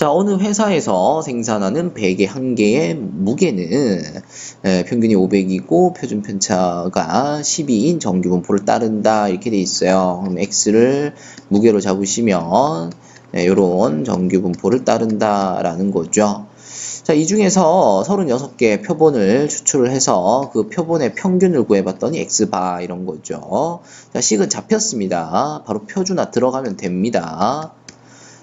자, 어느 회사에서 생산하는 베개 한 개의 무게는 에, 평균이 500이고 표준 편차가 12인 정규 분포를 따른다 이렇게 돼 있어요. 그럼 x를 무게로 잡으시면 이런 정규 분포를 따른다라는 거죠. 자, 이 중에서 36개의 표본을 추출을 해서 그 표본의 평균을 구해봤더니 x바 이런 거죠. 자, 식은 잡혔습니다. 바로 표준화 들어가면 됩니다.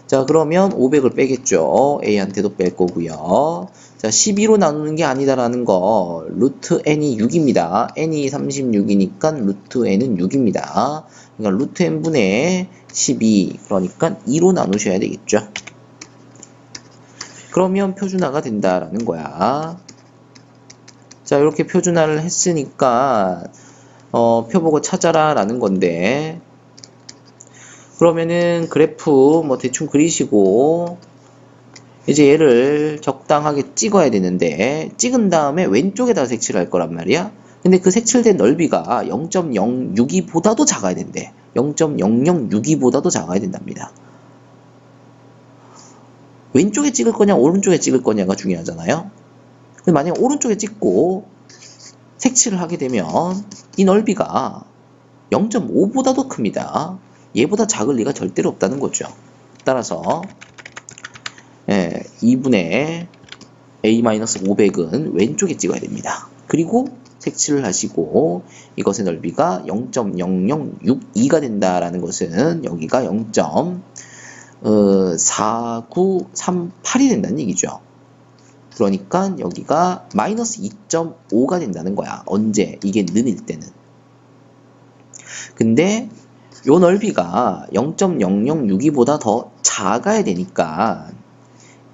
자, 그러면 500을 빼겠죠. A한테도 뺄 거고요. 자, 12로 나누는 게 아니다라는 거. 루트 n이 6입니다. n이 36이니까 루트 n은 6입니다. 그러니까 루트 n분의 12. 그러니까 2로 나누셔야 되겠죠. 그러면 표준화가 된다라는 거야. 자, 이렇게 표준화를 했으니까 어, 표보고 찾아라 라는 건데 그러면은 그래프 뭐 대충 그리시고 이제 얘를 적당하게 찍어야 되는데 찍은 다음에 왼쪽에다 색칠할 을 거란 말이야. 근데 그 색칠된 넓이가 0.062보다도 작아야 된대. 0.0062보다도 작아야 된답니다. 왼쪽에 찍을 거냐 오른쪽에 찍을 거냐가 중요하잖아요. 만약 오른쪽에 찍고 색칠을 하게 되면 이 넓이가 0.5보다도 큽니다. 얘보다 작을 리가 절대로 없다는 거죠. 따라서 예, 2분의 a-500은 왼쪽에 찍어야 됩니다. 그리고 색칠을 하시고 이것의 넓이가 0.0062가 된다라는 것은 여기가 0.4938이 된다는 얘기죠. 그러니까 여기가 마이너스 2.5가 된다는 거야. 언제? 이게 는일 때는. 근데 요 넓이가 0.0062보다 더 작아야 되니까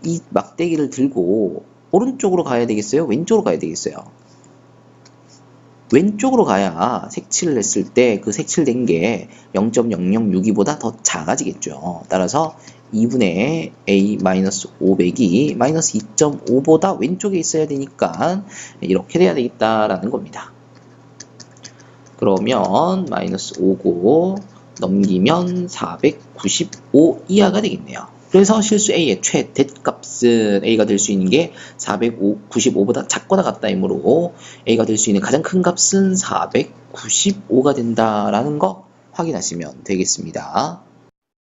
이 막대기를 들고 오른쪽으로 가야 되겠어요? 왼쪽으로 가야 되겠어요? 왼쪽으로 가야 색칠을 했을 때 그 색칠된 게 0.0062보다 더 작아지겠죠. 따라서 2분의 a-500이 마이너스 2.5보다 왼쪽에 있어야 되니까 이렇게 돼야 되겠다라는 겁니다. 그러면 마이너스 5고 넘기면 495 이하가 되겠네요. 그래서 실수 A의 최대값은 A가 될 수 있는 게 495보다 작거나 같다이므로 A가 될 수 있는 가장 큰 값은 495가 된다라는 거 확인하시면 되겠습니다.